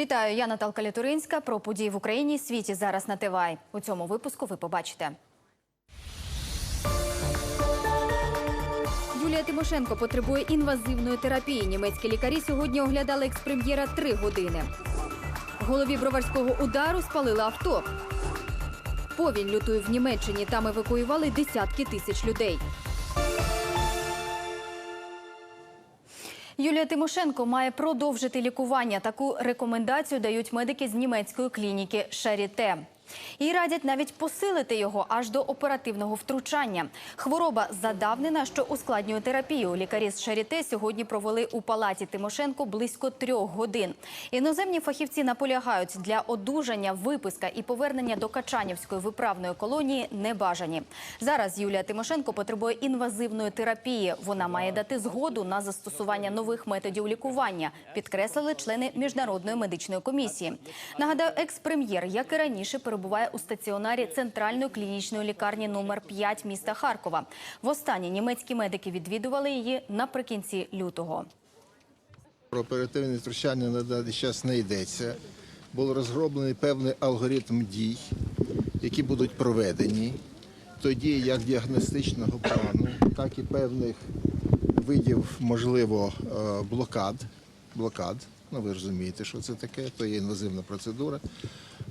Вітаю, я Наталка Лятуринська. Про події в Україні і світі зараз на ТВАЙ. У цьому випуску ви побачите. Юлія Тимошенко потребує інвазивної терапії. Німецькі лікарі сьогодні оглядали експрем'єра три години. Голові броварського удару спалили авто. Повінь лютує в Німеччині. Там евакуювали десятки тисяч людей. Юлія Тимошенко має продовжити лікування. Таку рекомендацію дають медики з німецької клініки Шаріте. І радять навіть посилити його аж до оперативного втручання. Хвороба задавнена, що ускладнює терапію. Лікарі з Шаріте сьогодні провели у палаті Тимошенко близько трьох годин. Іноземні фахівці наполягають, для одужання, виписка і повернення до Качанівської виправної колонії не бажані. Зараз Юлія Тимошенко потребує інвазивної терапії. Вона має дати згоду на застосування нових методів лікування, підкреслили члени міжнародної медичної комісії. Нагадаю, екс-прем'єр, як і раніше, перебуває у стаціонарі центральної клінічної лікарні номер 5 міста Харкова. Востаннє німецькі медики відвідували її наприкінці лютого. Про оперативне втручання на даний час не йдеться. Був розроблений певний алгоритм дій, які будуть проведені. Тоді як діагностичного плану, так і певних видів, можливо, е, блокад. блокад. Ну, ви розумієте, що це таке, то є інвазивна процедура.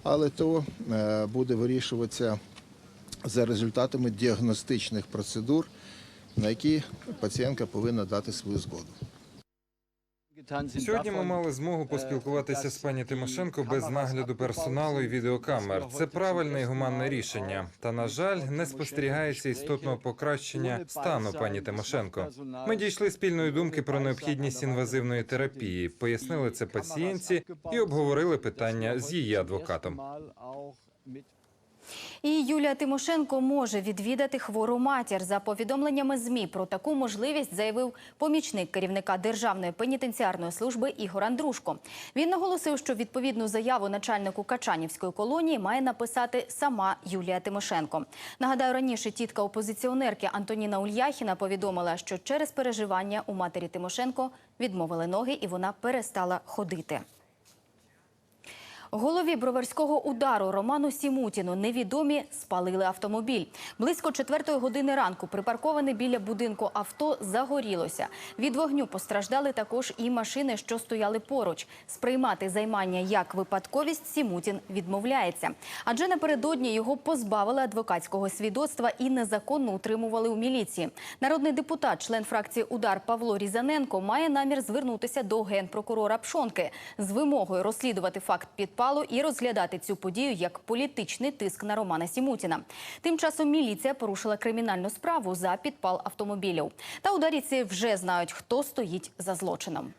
Але то е, буде вирішуватися за результатами діагностичних процедур, на які пацієнтка повинна дати свою згоду. Сьогодні ми мали змогу поспілкуватися з пані Тимошенко без нагляду персоналу і відеокамер. Це правильне і гуманне рішення. Та на жаль, не спостерігається істотного покращення стану пані Тимошенко. Ми дійшли спільної думки про необхідність інвазивної терапії, пояснили це пацієнтці і обговорили питання з її адвокатом. І Юлія Тимошенко може відвідати хвору матір. За повідомленнями ЗМІ про таку можливість заявив помічник керівника Державної пенітенціарної служби Ігор Андрушко. Він наголосив, що відповідну заяву начальнику Качанівської колонії має написати сама Юлія Тимошенко. Нагадаю, раніше тітка опозиціонерки Антоніна Ульяхіна повідомила, що через переживання у матері Тимошенко відмовили ноги, і вона перестала ходити. Голові броварського удару Роману Сімутіну невідомі спалили автомобіль. Близько четвертої години ранку припарковане біля будинку авто загорілося. Від вогню постраждали також і машини, що стояли поруч. Сприймати займання як випадковість Сімутін відмовляється. Адже напередодні його позбавили адвокатського свідоцтва і незаконно утримували у міліції. Народний депутат, член фракції Удар Павло Різаненко, має намір звернутися до генпрокурора Пшонки з вимогою розслідувати факт підпалу і розглядати цю подію як політичний тиск на Романа Сімутіна. Тим часом міліція порушила кримінальну справу за підпал автомобілів. Та удариці вже знають, хто стоїть за злочином.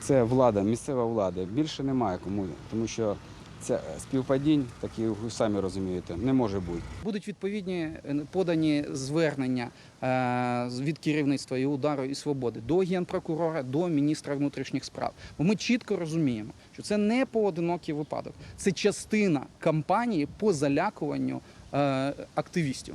Це влада, місцева влада. Більше немає кому, тому що це співпадінь, такі ви самі розумієте, не може бути. Будуть відповідні е, подані звернення е, від керівництва і удару і свободи до генпрокурора, до міністра внутрішніх справ. Бо ми чітко розуміємо, що це не поодинокий випадок, це частина кампанії по залякуванню е, активістів.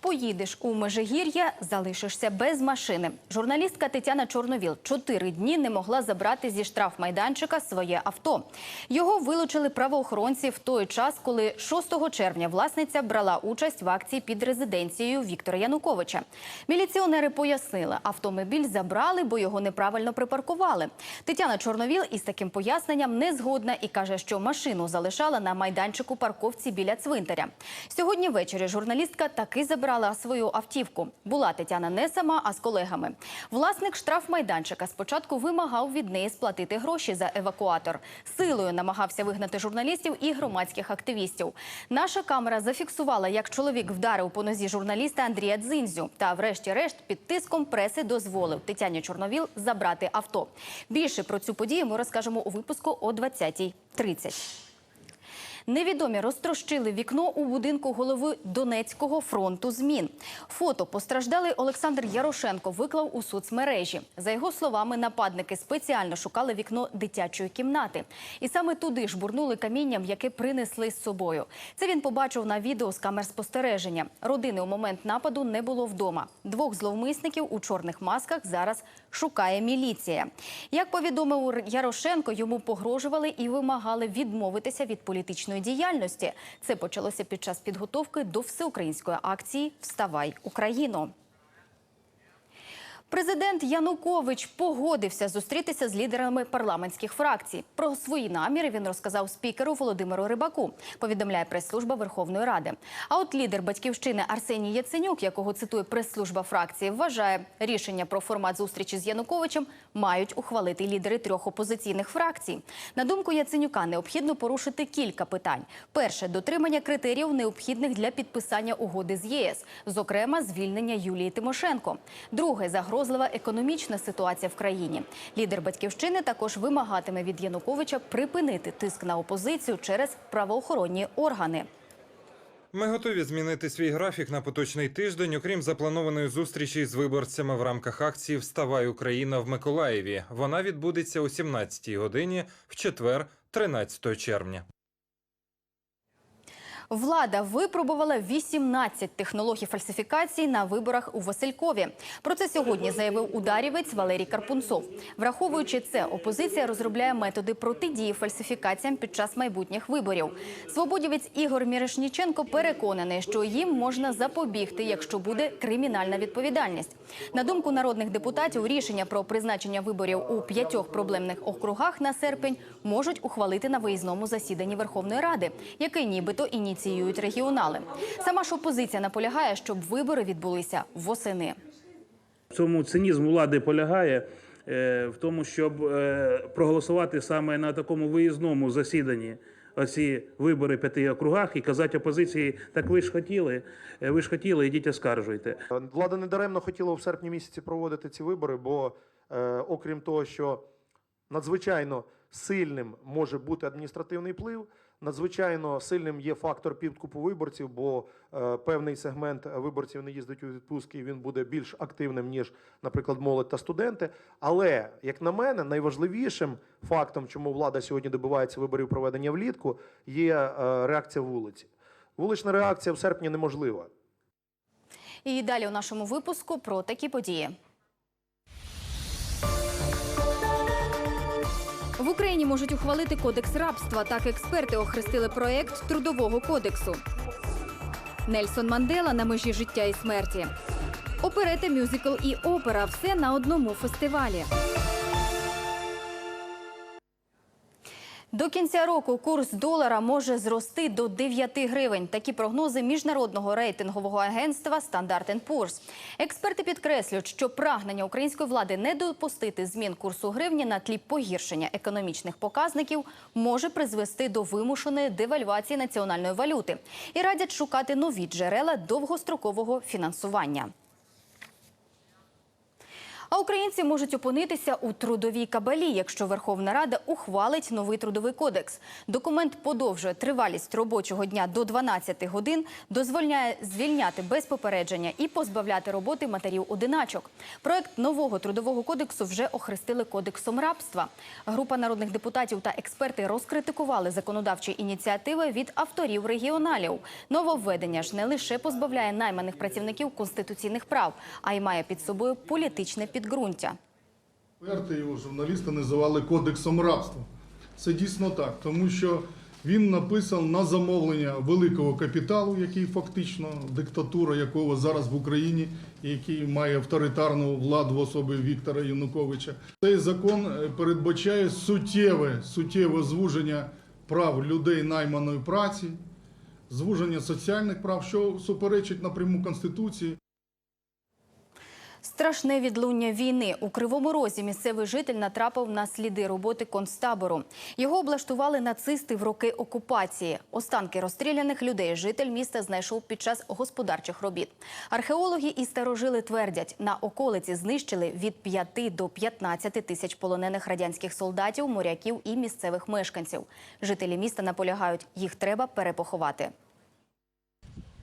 Поїдеш у Межигір'я, залишишся без машини. Журналістка Тетяна Чорновіл чотири дні не могла забрати зі штрафмайданчика своє авто. Його вилучили правоохоронці в той час, коли 6 червня власниця брала участь в акції під резиденцією Віктора Януковича. Міліціонери пояснили, автомобіль забрали, бо його неправильно припаркували. Тетяна Чорновіл із таким поясненням не згодна і каже, що машину залишала на майданчику парковці біля цвинтаря. Сьогодні ввечері журналістка таки забрала свою автівку. Була Тетяна не сама, а з колегами. Власник штрафмайданчика спочатку вимагав від неї сплатити гроші за евакуатор. Силою намагався вигнати журналістів і громадських активістів. Наша камера зафіксувала, як чоловік вдарив по нозі журналіста Андрія Дзинзю. Та, врешті-решт, під тиском преси дозволив Тетяні Чорновіл забрати авто. Більше про цю подію ми розкажемо у випуску о 20.30. Невідомі розтрощили вікно у будинку голови Донецького фронту змін. Фото постраждалий Олександр Ярошенко виклав у соцмережі. За його словами, нападники спеціально шукали вікно дитячої кімнати. І саме туди жбурнули камінням, яке принесли з собою. Це він побачив на відео з камер спостереження. Родини у момент нападу не було вдома. Двох зловмисників у чорних масках зараз шукає міліція. Як повідомив Ярошенко, йому погрожували і вимагали відмовитися від політичної діяльності. Це почалося під час підготовки до всеукраїнської акції Вставай Україно. Президент Янукович погодився зустрітися з лідерами парламентських фракцій. Про свої наміри він розказав спікеру Володимиру Рибаку. Повідомляє прес-служба Верховної Ради. А от лідер батьківщини Арсеній Яценюк, якого цитує прес-служба фракції, вважає, рішення про формат зустрічі з Януковичем мають ухвалити лідери трьох опозиційних фракцій. На думку Яценюка, необхідно порушити кілька питань: перше дотримання критеріїв, необхідних для підписання угоди з ЄС, зокрема звільнення Юлії Тимошенко. Друге загрозлива економічна ситуація в країні. Лідер батьківщини також вимагатиме від Януковича припинити тиск на опозицію через правоохоронні органи. Ми готові змінити свій графік на поточний тиждень, окрім запланованої зустрічі з виборцями в рамках акції Вставай Україна в Миколаєві. Вона відбудеться о 17-й годині в четвер, 13 червня. Влада випробувала 18 технологій фальсифікацій на виборах у Василькові. Про це сьогодні заявив ударівець Валерій Карпунцов. Враховуючи це, опозиція розробляє методи протидії фальсифікаціям під час майбутніх виборів. Свободівець Ігор Мірошніченко переконаний, що їм можна запобігти, якщо буде кримінальна відповідальність. На думку народних депутатів, рішення про призначення виборів у п'ятьох проблемних округах на серпень можуть ухвалити на виїзному засіданні Верховної Ради, який нібито ініціюють регіонали. Сама ж опозиція наполягає, щоб вибори відбулися восени. В цьому цинізм влади полягає е, в тому, щоб е, проголосувати саме на такому виїзному засіданні оці вибори п'яти округах і казати опозиції, так ви ж хотіли, е, ви ж хотіли, ідіть оскаржуйте. Влада недаремно хотіла в серпні місяці проводити ці вибори, бо е, окрім того, що надзвичайно сильним може бути адміністративний вплив, надзвичайно сильним є фактор підкупу виборців, бо е, певний сегмент виборців не їздить у відпустки, і він буде більш активним ніж, наприклад, молодь та студенти. Але як на мене, найважливішим фактом, чому влада сьогодні добивається виборів проведення влітку, є е, реакція вулиці. Вулична реакція в серпні неможлива. І далі у нашому випуску про такі події. Україні можуть ухвалити кодекс рабства. Так експерти охрестили проект трудового кодексу. Нельсон Мандела на межі життя і смерті. Оперети, мюзикл і опера все на одному фестивалі. До кінця року курс долара може зрости до 9 гривень. Такі прогнози міжнародного рейтингового агентства Standard Poor's. Експерти підкреслюють, що прагнення української влади не допустити змін курсу гривні на тлі погіршення економічних показників може призвести до вимушеної девальвації національної валюти і радять шукати нові джерела довгострокового фінансування. А українці можуть опинитися у трудовій кабалі, якщо Верховна Рада ухвалить новий трудовий кодекс. Документ подовжує тривалість робочого дня до 12 годин, дозволяє звільняти без попередження і позбавляти роботи матерів одиначок. Проект нового трудового кодексу вже охрестили кодексом рабства. Група народних депутатів та експерти розкритикували законодавчі ініціативи від авторів регіоналів. Нововведення ж не лише позбавляє найманих працівників конституційних прав, а й має під собою політичне підґрунтя. Експерти його журналісти називали кодексом рабства. Це дійсно так, тому що він написав на замовлення великого капіталу, який фактично диктатура якого зараз в Україні, який має авторитарну владу в особі Віктора Януковича. Цей закон е, передбачає суттєве, суттєве звуження прав людей найманої праці, звуження соціальних прав, що суперечить напряму Конституції. Страшне відлуння війни у кривому розі місцевий житель натрапив на сліди роботи концтабору. Його облаштували нацисти в роки окупації. Останки розстріляних людей житель міста знайшов під час господарчих робіт. Археологи і старожили твердять, на околиці знищили від 5 до 15 тисяч полонених радянських солдатів, моряків і місцевих мешканців. Жителі міста наполягають, їх треба перепоховати.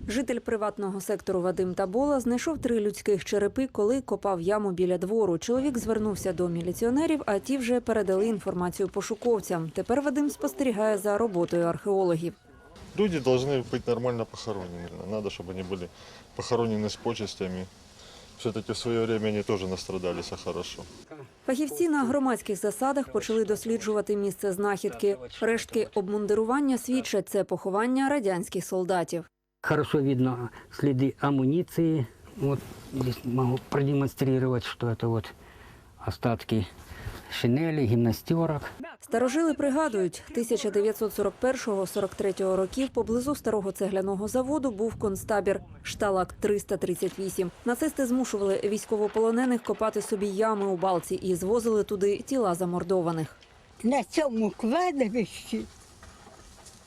Житель приватного сектору Вадим Табола знайшов три людських черепи, коли копав яму біля двору. Чоловік звернувся до міліціонерів, а ті вже передали інформацію пошуковцям. Тепер Вадим спостерігає за роботою археологів. Люди должны быть нормально похоронены. Надо, чтобы они были похоронены с почестями. Все-таки в свое время они тоже настрадались, а хорошо. Фахівці на громадських засадах почали досліджувати місце знахідки. Рештки обмундирування свідчать це поховання радянських солдатів. Хорошо видно следы амуниции. Вот здесь могу продемонстрировать, что это вот остатки шинели, гимнастерок. Старожили пригадують, 1941-43 років поблизу старого цегляного заводу був концтабір Шталак 338. Нацисти змушували військовополонених копати собі ями у балці і звозили туди тіла замордованих. На цьому кладовищі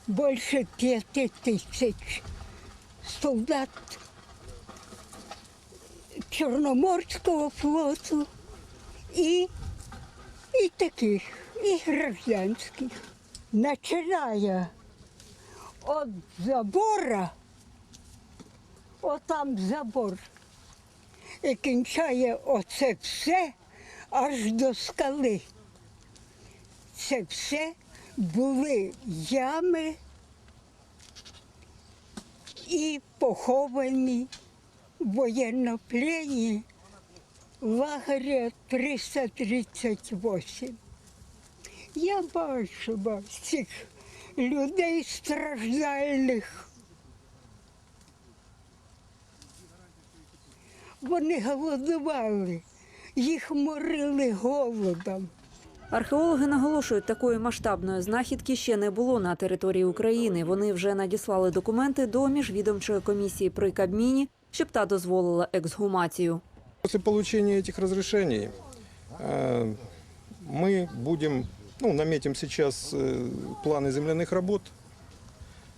більше п'яти тисяч солдат Чорноморського флоту і, і таких, і гражданських. Починає від забора, отам забор, і кінчає оце все аж до скали. Це все були ями і поховані воєнноплені лагеря 338. Я бачила цих людей страждальних. Вони голодували, їх морили голодом. Археологи наголошують, такої масштабної знахідки ще не було на території України. Вони вже надіслали документи до міжвідомчої комісії при Кабміні, щоб та дозволила ексгумацію. После получения этих разрешений э, мы будем, ну, наметим сейчас э, планы земляных работ,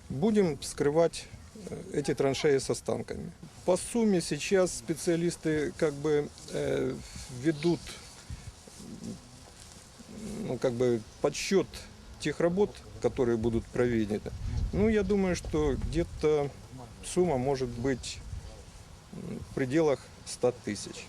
будем скрывать э, эти траншеи с останками. По сумме сейчас специалисты как бы э, ведут ну, как бы подсчет тех работ, которые будут проведены. Ну, я думаю, что где-то сумма может быть м, в пределах 100 тысяч.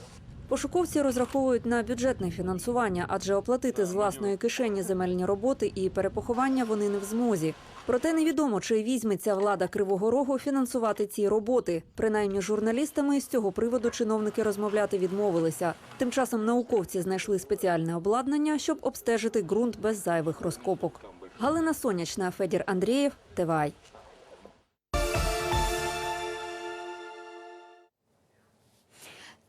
Пошуковці розраховують на бюджетне фінансування, адже оплатити з власної кишені земельні роботи і перепоховання вони не в змозі. Проте невідомо, чи візьметься влада Кривого Рогу фінансувати ці роботи. Принаймні, журналістами з цього приводу чиновники розмовляти відмовилися. Тим часом науковці знайшли спеціальне обладнання, щоб обстежити ґрунт без зайвих розкопок. Галина Сонячна, Федір Андрієв, ТВАЙ.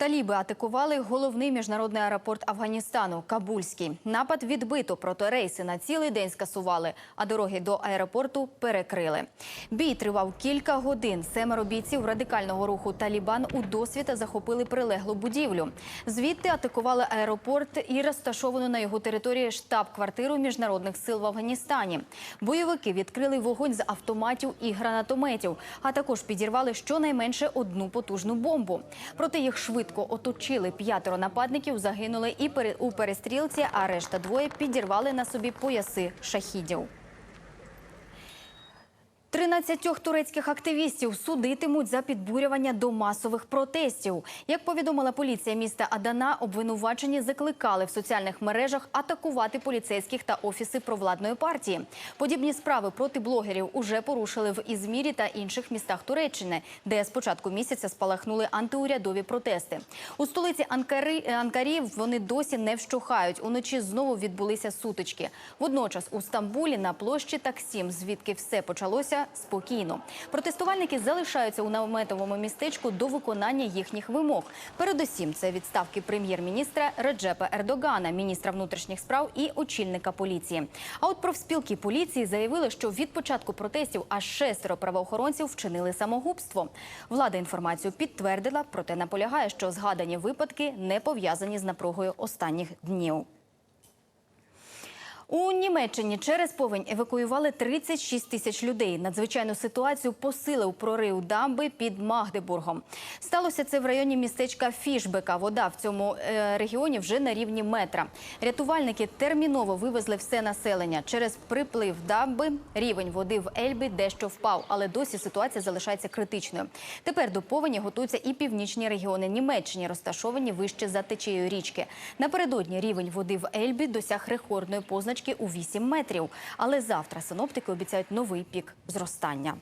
Таліби атакували головний міжнародний аеропорт Афганістану Кабульський. Напад відбито, проте рейси на цілий день скасували, а дороги до аеропорту перекрили. Бій тривав кілька годин. Семеро бійців радикального руху Талібан у досвіта захопили прилеглу будівлю. Звідти атакували аеропорт і розташовану на його території штаб-квартиру міжнародних сил в Афганістані. Бойовики відкрили вогонь з автоматів і гранатометів, а також підірвали щонайменше одну потужну бомбу. Проте їх швидко оточили. П'ятеро нападників загинули і у перестрілці, а решта двоє підірвали на собі пояси шахідів. 13 турецьких активістів судитимуть за підбурювання до масових протестів. Як повідомила поліція міста Адана, обвинувачені закликали в соціальних мережах атакувати поліцейських та офіси провладної партії. Подібні справи проти блогерів уже порушили в Ізмірі та інших містах Туреччини, де з початку місяця спалахнули антиурядові протести. У столиці Анкари Анкарі вони досі не вщухають. Уночі знову відбулися сутички. Водночас у Стамбулі на площі Таксім, звідки все почалося, спокійно. Протестувальники залишаються у наметовому містечку до виконання їхніх вимог. Передусім, це відставки прем'єр-міністра Реджепа Ердогана, міністра внутрішніх справ і очільника поліції. А от профспілки поліції заявили, що від початку протестів аж шестеро правоохоронців вчинили самогубство. Влада інформацію підтвердила, проте наполягає, що згадані випадки не пов'язані з напругою останніх днів. У Німеччині через повень евакуювали 36 тисяч людей. Надзвичайну ситуацію посилив прорив дамби під Магдебургом. Сталося це в районі містечка Фішбека. Вода в цьому е, регіоні вже на рівні метра. Рятувальники терміново вивезли все населення. Через приплив дамби рівень води в Ельбі дещо впав, але досі ситуація залишається критичною. Тепер до повені готуються і північні регіони Німеччини, розташовані вище за течією річки. Напередодні рівень води в Ельбі досяг рекордної позначки у 8 метрів. Але завтра синоптики обіцяють новий пік зростання.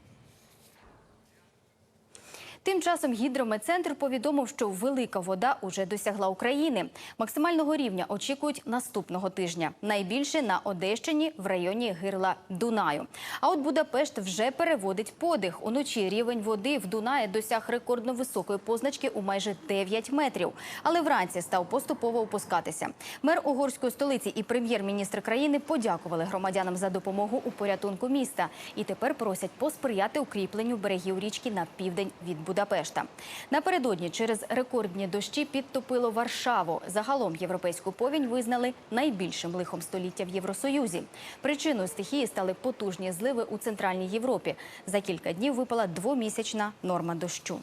Тим часом гідрометцентр повідомив, що велика вода уже досягла України. Максимального рівня очікують наступного тижня. Найбільше на Одещині в районі гирла Дунаю. А от Будапешт вже переводить подих. Уночі рівень води в Дунаї досяг рекордно високої позначки у майже 9 метрів. Але вранці став поступово опускатися. Мер угорської столиці і прем'єр-міністр країни подякували громадянам за допомогу у порятунку міста і тепер просять посприяти укріпленню берегів річки на південь від Будапешта. Напередодні через рекордні дощі підтопило Варшаву. Загалом європейську повінь визнали найбільшим лихом століття в Євросоюзі. Причиною стихії стали потужні зливи у центральній Європі. За кілька днів випала двомісячна норма дощу.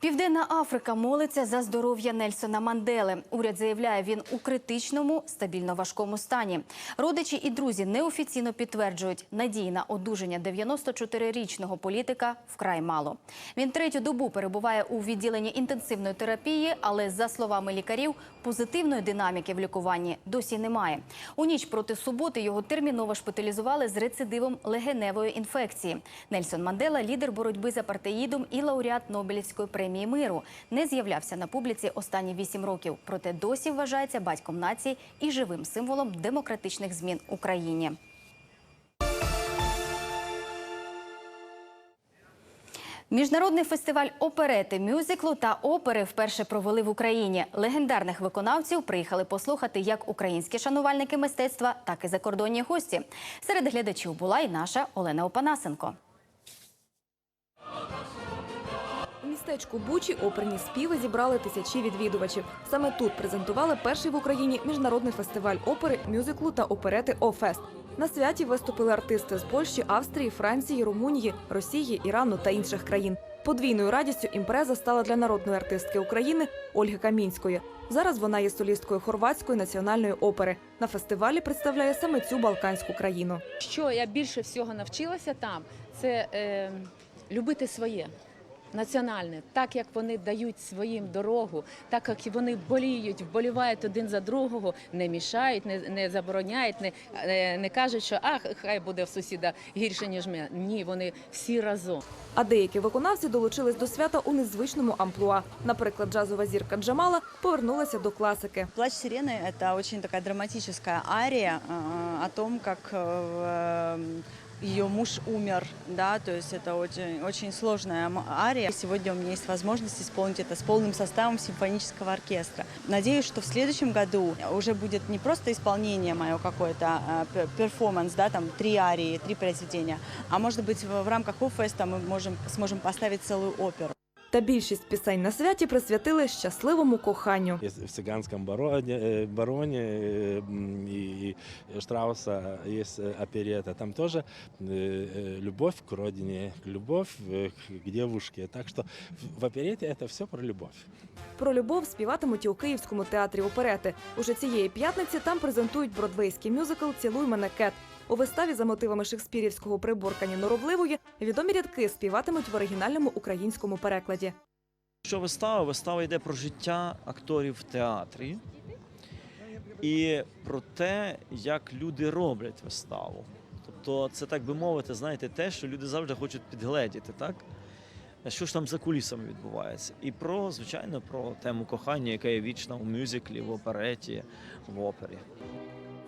Південна Африка молиться за здоров'я Нельсона Мандели. Уряд заявляє, він у критичному, стабільно важкому стані. Родичі і друзі неофіційно підтверджують, надії на одужання 94-річного політика вкрай мало. Він третю добу перебуває у відділенні інтенсивної терапії, але за словами лікарів, позитивної динаміки в лікуванні досі немає. У ніч проти суботи його терміново шпиталізували з рецидивом легеневої інфекції. Нельсон Мандела, лідер боротьби з апартеїдом і лауреат Нобелівської премії миру, не з'являвся на публіці останні вісім років. Проте досі вважається батьком нації і живим символом демократичних змін в Україні. Міжнародний фестиваль оперети, мюзиклу та опери вперше провели в Україні. Легендарних виконавців приїхали послухати як українські шанувальники мистецтва, так і закордонні гості. Серед глядачів була і наша Олена Опанасенко. Містечку Бучі оперні співи зібрали тисячі відвідувачів. Саме тут презентували перший в Україні міжнародний фестиваль опери, мюзиклу та оперети «О-фест». На святі виступили артисти з Польщі, Австрії, Франції, Румунії, Росії, Ірану та інших країн. Подвійною радістю імпреза стала для народної артистки України Ольги Камінської. Зараз вона є солісткою хорватської національної опери. На фестивалі представляє саме цю балканську країну. Що я більше всього навчилася там, це е, любити своє Національне, так як вони дають своїм дорогу, так як вони боліють, вболівають один за другого, не мішають, не, не забороняють, не, не, не кажуть, що ах, хай буде в сусіда гірше ніж мене. Ні, вони всі разом. А деякі виконавці долучились до свята у незвичному амплуа. Наприклад, джазова зірка Джамала повернулася до класики. Плач сирены – это очень такая драматическая ария э, о том, как э, ее муж умер, да, то есть это очень, очень сложная ария. Сегодня у меня есть возможность исполнить это с полным составом симфонического оркестра. Надеюсь, что в следующем году уже будет не просто исполнение мое какое-то, а пер- перформанс, да, там три арии, три произведения, а может быть в, рамках Офеста мы можем, сможем поставить целую оперу. Та більшість пісень на святі присвятили щасливому коханню. Есть в цыганском бароне, э, бароне э, м, и и Штрауса есть э, оперета. Там тоже э, э, любовь к родине, любовь э, к девушке. Так что в- в оперете это все про любовь. Про любов співатимуть і у Київському театрі оперети. Уже цієї п'ятниці там презентують бродвейський мюзикл Цілуй мене кет. У виставі за мотивами шекспірівського приборкання норовливої відомі рядки співатимуть в оригінальному українському перекладі. Що вистава? Вистава йде про життя акторів в театрі і про те, як люди роблять виставу. Тобто, це так би мовити, знаєте, те, що люди завжди хочуть підгледіти, так? Що ж там за кулісами відбувається? І про, звичайно, про тему кохання, яка є вічна у мюзиклі, в опереті, в опері.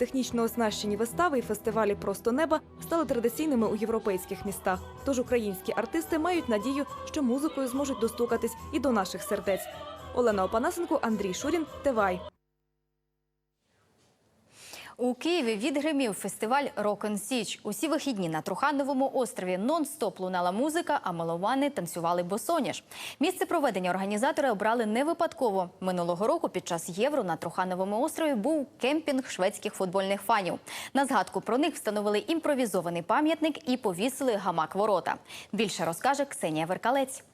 Технічно оснащені вистави і фестивалі Просто неба стали традиційними у європейських містах. Тож українські артисти мають надію, що музикою зможуть достукатись і до наших сердець. Олена Опанасенко, Андрій Шурін, Тевай. У Києві відгримів фестиваль Рок Січ. Усі вихідні на Трухановому острові нон-стоп лунала музика, а меломани танцювали босоніж. Місце проведення організатори обрали не випадково. Минулого року під час євро на Трухановому острові був кемпінг шведських футбольних фанів. На згадку про них встановили імпровізований пам'ятник і повісили гамак ворота. Більше розкаже Ксенія Веркалець.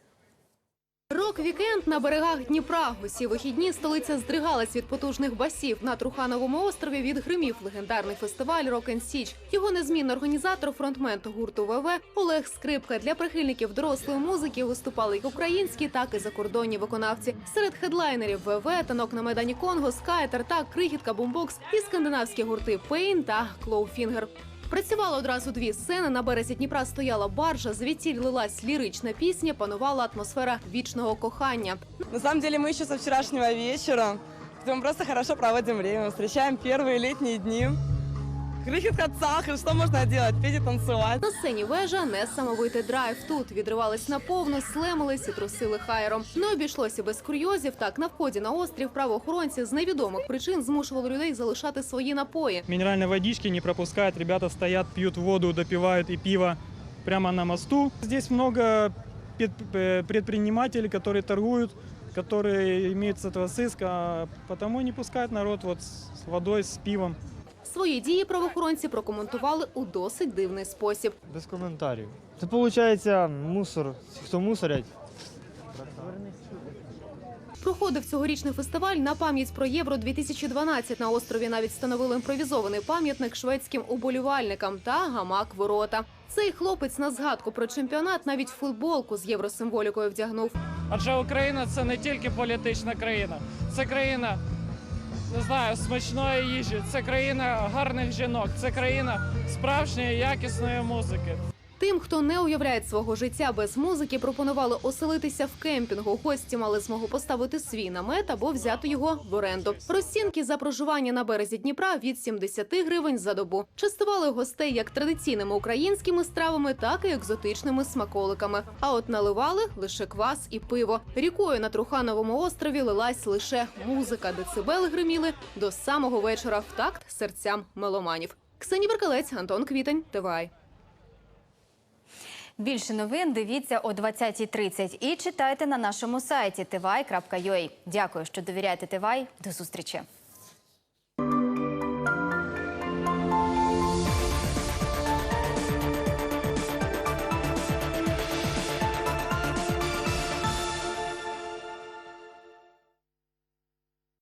Рок-вікенд на берегах Дніпра. Усі вихідні столиця здригалась від потужних басів. На Трухановому острові відгримів легендарний фестиваль Рок Січ. Його незмінний організатор, фронтмен гурту ВВ Олег Скрипка. Для прихильників дорослої музики виступали як українські, так і закордонні виконавці. Серед хедлайнерів ВВ, танок на майдані Конго, Скайтер та крихітка бумбокс і скандинавські гурти Пейн та Клоуфінгер. Працювало одразу дві сцени. На березі Дніпра стояла баржа, звідтіль лилась лірична пісня, панувала атмосфера вічного кохання. На самом деле мы еще со вчерашнего вечера, где мы просто хорошо проводим время, встречаем первые летние дни. Крики в кацах, и что можно делать? Петь и танцевать. На сцені вежа несамовитий драйв. Тут відривались наповну, слемились і трусили хайром. Не обійшлося без курйозів. Так на вході на острів правоохоронці з невідомих причин змушували людей залишати свої напої. Минеральной водички не пропускают, ребята стоят, пьют воду, допивают и пиво прямо на мосту. Здесь много пед- э, предпринимателей, которые торгуют, которые имеют с этого сыск, а потому не пускают народ вот с водой, с пивом. Свої дії правоохоронці прокоментували у досить дивний спосіб. Без коментарів. Це виходить мусор. Хто мусорять? Проходив цьогорічний фестиваль на пам'ять про Євро 2012 На острові навіть встановили імпровізований пам'ятник шведським уболівальникам та гамак ворота. Цей хлопець на згадку про чемпіонат навіть футболку з євросимволікою вдягнув. Адже Україна це не тільки політична країна, це країна, не знаю, смачної їжі, це країна гарних жінок, це країна справжньої якісної музики. Тим, хто не уявляє свого життя без музики, пропонували оселитися в кемпінгу. Гості мали змогу поставити свій намет або взяти його в оренду. Розцінки за проживання на березі Дніпра від 70 гривень за добу. Частували гостей як традиційними українськими стравами, так і екзотичними смаколиками. А от наливали лише квас і пиво. Рікою на Трухановому острові лилась лише музика. Децибели гриміли до самого вечора в такт серцям меломанів. Ксенія Веркалець, Антон Квітень, ТВАЙ. Більше новин дивіться о 20.30 і читайте на нашому сайті tv.ua. Дякую, що довіряєте Тивай. До зустрічі.